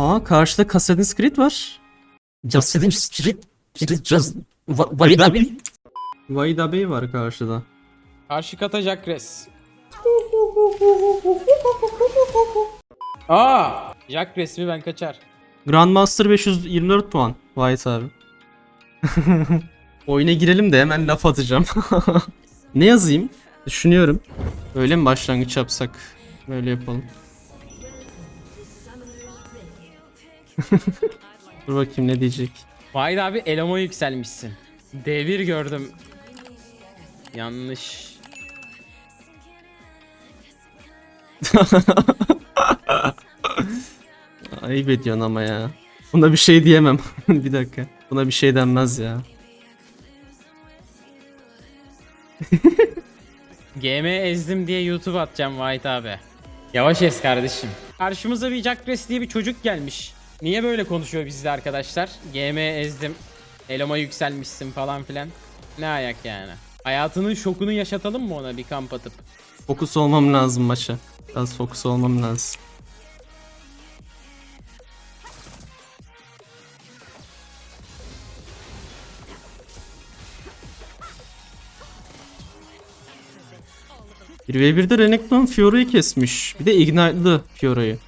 Aa karşıda Assassin's Creed var. Assassin's Creed. Just Valid abi. Vaida Bey var karşıda. Karşı kata Jacques. Aa! Jack resmi ben kaçar. Grandmaster 524 puan. White abi. Oyuna girelim de hemen laf atacağım. ne yazayım? Düşünüyorum. Öyle mi başlangıç yapsak? Böyle yapalım. Dur bakayım ne diyecek. Vahid abi eloma yükselmişsin. D1 gördüm. Yanlış. Ayıp ediyorsun ama ya. Buna bir şey diyemem. bir dakika. Buna bir şey denmez ya. GM ezdim diye YouTube atacağım Vahit abi. Yavaş ez kardeşim. Karşımıza bir Jacques diye bir çocuk gelmiş. Niye böyle konuşuyor bizde arkadaşlar? GM ezdim. Eloma yükselmişsin falan filan. Ne ayak yani? Hayatının şokunu yaşatalım mı ona bir kamp atıp? Fokus olmam lazım maça. Biraz fokus olmam lazım. Bir v 1'de Renekton Fiora'yı kesmiş. Bir de Ignite'lı Fiora'yı.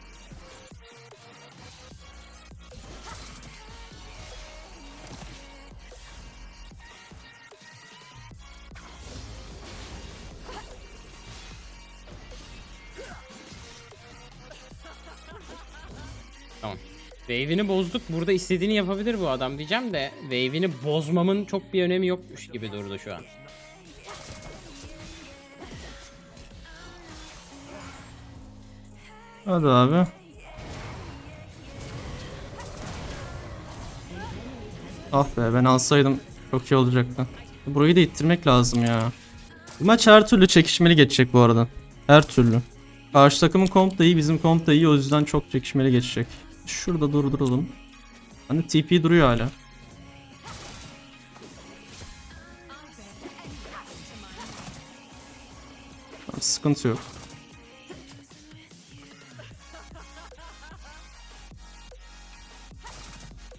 Wave'ini bozduk. Burada istediğini yapabilir bu adam diyeceğim de wave'ini bozmamın çok bir önemi yokmuş gibi durdu şu an. Hadi abi. Ah be ben alsaydım çok iyi olacaktı. Burayı da ittirmek lazım ya. Bu maç her türlü çekişmeli geçecek bu arada. Her türlü. Karşı takımın komp da iyi, bizim komp da iyi. O yüzden çok çekişmeli geçecek. Şurada durduralım. Hani TP duruyor hala. Tamam, sıkıntı yok.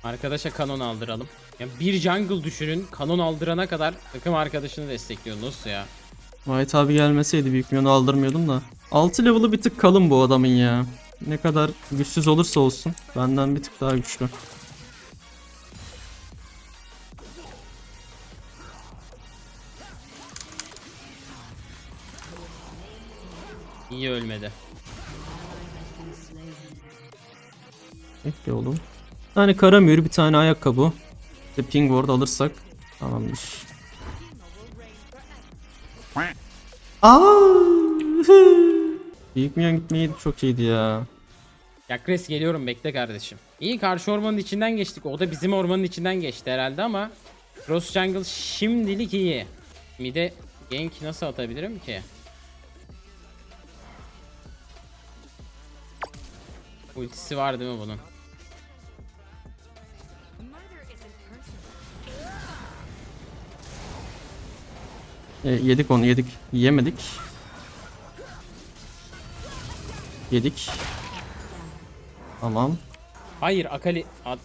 Arkadaşa kanon aldıralım. Ya bir jungle düşünün kanon aldırana kadar takım arkadaşını destekliyor. Nasıl ya? White abi gelmeseydi büyük milyonu aldırmıyordum da. 6 level'ı bir tık kalın bu adamın ya. Ne kadar güçsüz olursa olsun. Benden bir tık daha güçlü. İyi ölmedi. Bekle oğlum. Bir tane kara mühür, bir tane ayakkabı. Bir de ping ward alırsak tamamdır. Aa! Büyük milyon gitmeyi çok iyiydi ya. Yakres geliyorum bekle kardeşim. İyi karşı ormanın içinden geçtik. O da bizim ormanın içinden geçti herhalde ama Cross Jungle şimdilik iyi. Mide gank nasıl atabilirim ki? Ultisi var değil mi bunun? E, yedik onu yedik. Yemedik. Yedik. Tamam. Hayır Akali ad,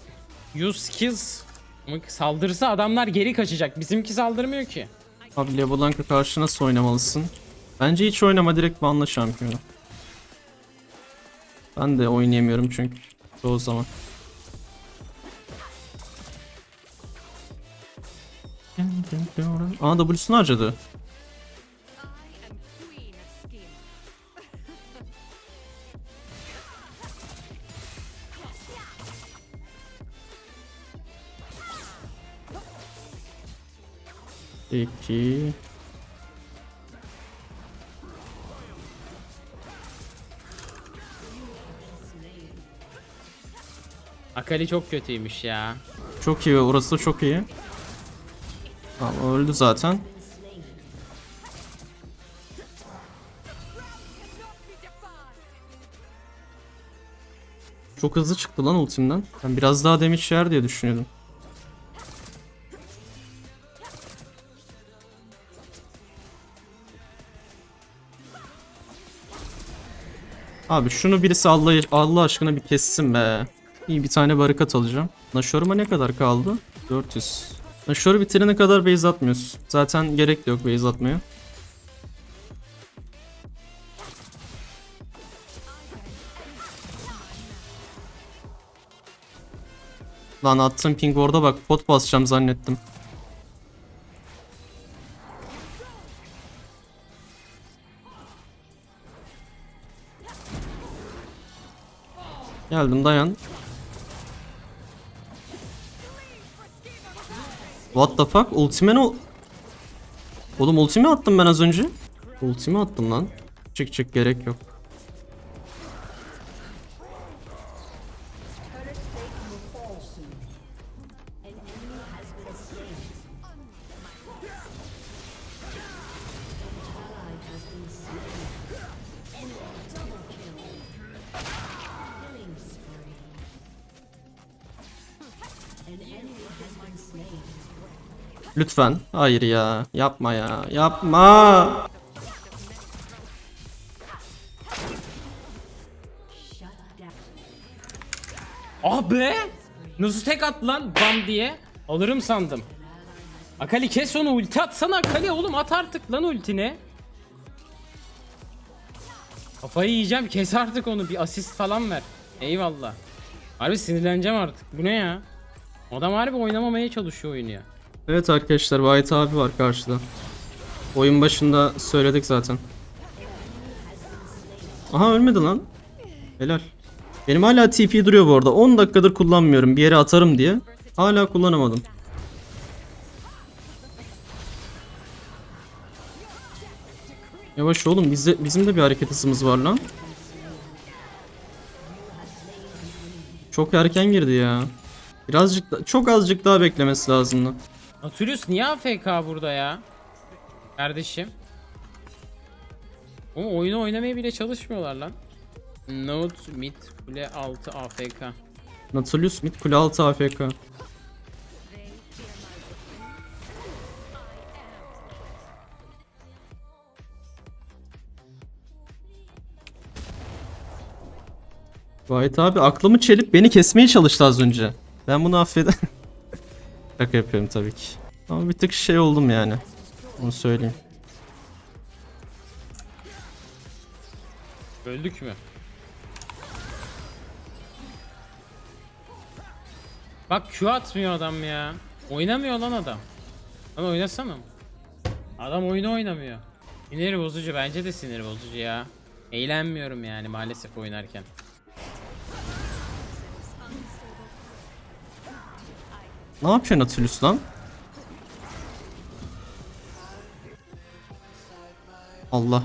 use skills Ama saldırırsa adamlar geri kaçacak. Bizimki saldırmıyor ki. Abi LeBlanc'a karşı nasıl oynamalısın? Bence hiç oynama direkt banla şampiyonu. Ben de oynayamıyorum çünkü çoğu zaman. Aa W'sunu harcadı. Peki. Akali çok kötüymüş ya. Çok iyi orası da çok iyi. Tamam öldü zaten. Çok hızlı çıktı lan ultimden. Ben biraz daha damage yer diye düşünüyordum. Abi şunu birisi Allah Allah aşkına bir kessin be. İyi bir tane barikat alacağım. Nashor'uma ne kadar kaldı? 400. Nashor'u bitirene kadar base atmıyoruz. Zaten gerek de yok base atmaya. Lan attım ping orada bak pot basacağım zannettim. Geldim dayan. What the fuck? Ultime ne? Oğlum ultime attım ben az önce. Ultime attım lan. Çık çık gerek yok. Lütfen. Hayır ya. Yapma ya. Yapma. Be! Nasıl tek at lan bam diye? Alırım sandım. Akali kes onu ulti atsana Akali oğlum at artık lan ultini. Kafayı yiyeceğim kes artık onu bir asist falan ver. Eyvallah. Harbi sinirleneceğim artık. Bu ne ya? Adam harbi oynamamaya çalışıyor oyunu ya. Evet arkadaşlar White abi var karşıda. Oyun başında söyledik zaten. Aha ölmedi lan. Helal. Benim hala TP duruyor bu arada. 10 dakikadır kullanmıyorum bir yere atarım diye. Hala kullanamadım. Yavaş oğlum bizde, bizim de bir hareket hızımız var lan. Çok erken girdi ya. Birazcık da, çok azıcık daha beklemesi lazımdı. Nautilus niye AFK burada ya? Kardeşim. O oyunu oynamaya bile çalışmıyorlar lan. Note mid kule 6 AFK. Nautilus mid kule altı AFK. Vahit abi aklımı çelip beni kesmeye çalıştı az önce. Ben bunu affedem. Şaka yapıyorum tabii ki. Ama bir tık şey oldum yani. Onu söyleyeyim. Öldük mü? Bak Q atmıyor adam ya. Oynamıyor lan adam. Lan oynasana. Adam oyunu oynamıyor. Sinir bozucu bence de sinir bozucu ya. Eğlenmiyorum yani maalesef oynarken. Ne yapıyor Nautilus lan? Allah.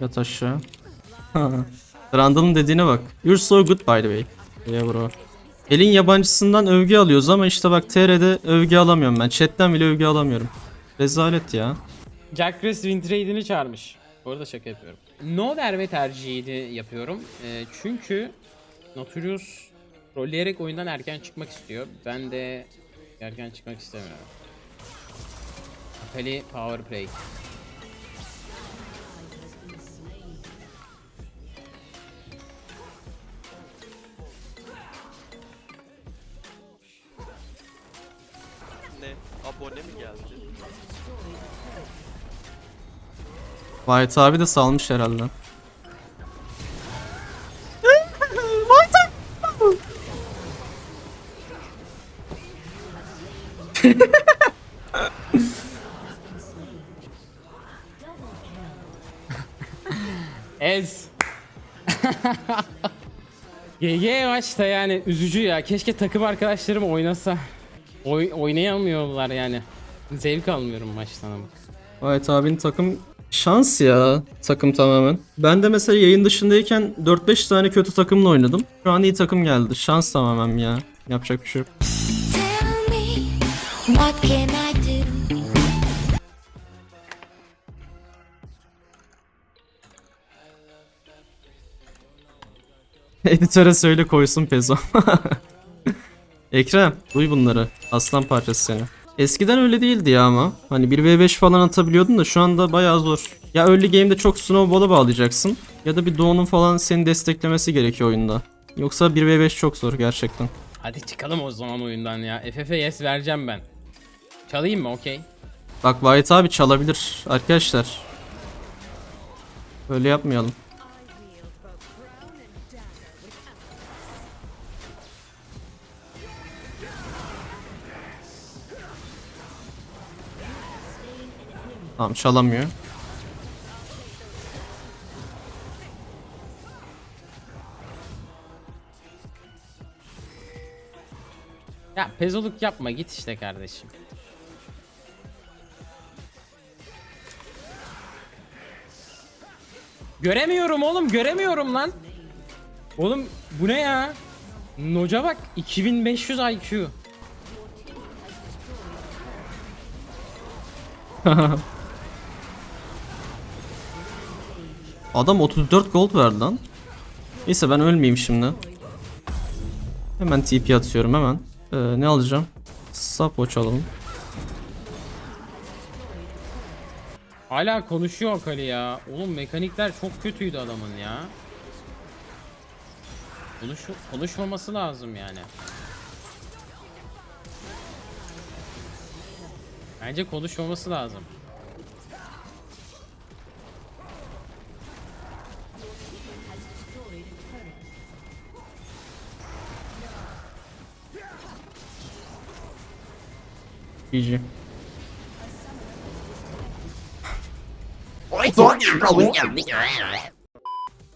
Yat aşağı. Randall'ın dediğine bak. You're so good by the way. Yeah bro. Elin yabancısından övgü alıyoruz ama işte bak TR'de övgü alamıyorum ben. Chat'ten bile övgü alamıyorum. Rezalet ya. Jack Chris win trade'ini çağırmış. Bu arada şaka yapıyorum. No verme tercihini yapıyorum. Ee, çünkü Nautilus rolleyerek oyundan erken çıkmak istiyor. Ben de erken çıkmak istemiyorum. Akali power play. Ne? Abone mi geldi? White abi de salmış herhalde. Ez. GG maçta yani üzücü ya. Keşke takım arkadaşlarım oynasa. Oy oynayamıyorlar yani. Zevk almıyorum maçtan ama. White abinin takım şans ya takım tamamen. Ben de mesela yayın dışındayken 4-5 tane kötü takımla oynadım. Şu an iyi takım geldi. Şans tamamen ya. Yapacak bir şey yok. Editöre söyle koysun Pezo. Ekrem duy bunları. Aslan parçası seni. Eskiden öyle değildi ya ama. Hani 1v5 falan atabiliyordun da şu anda bayağı zor. Ya early game'de çok snowball'a bağlayacaksın ya da bir Doğu'nun falan seni desteklemesi gerekiyor oyunda. Yoksa 1v5 çok zor gerçekten. Hadi çıkalım o zaman oyundan ya. FF yes vereceğim ben. Çalayım mı? Okey. Bak White abi çalabilir arkadaşlar. Öyle yapmayalım. Tamam çalamıyor. Ya pezoluk yapma git işte kardeşim. Göremiyorum oğlum göremiyorum lan. Oğlum bu ne ya? Noca bak 2500 IQ. Adam 34 gold verdi lan. Neyse ben ölmeyeyim şimdi. Hemen TP atıyorum hemen. Ee, ne alacağım? Stopwatch alalım. Hala konuşuyor Akali ya. Oğlum mekanikler çok kötüydü adamın ya. Konuş konuşmaması lazım yani. Bence konuşmaması lazım. GG.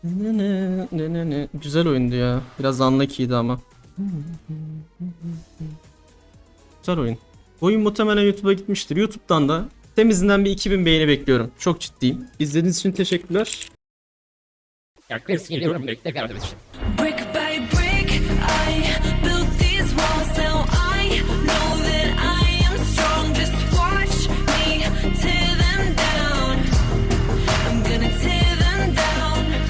Ne ne ne ne ne. Güzel oyundu ya. Biraz unlucky'ydi ama. Güzel oyun. Oyun muhtemelen YouTube'a gitmiştir. YouTube'dan da temizinden bir 2000 beğeni bekliyorum. Çok ciddiyim. İzlediğiniz için teşekkürler. Ya Chris geliyorum birlikte kardeşim.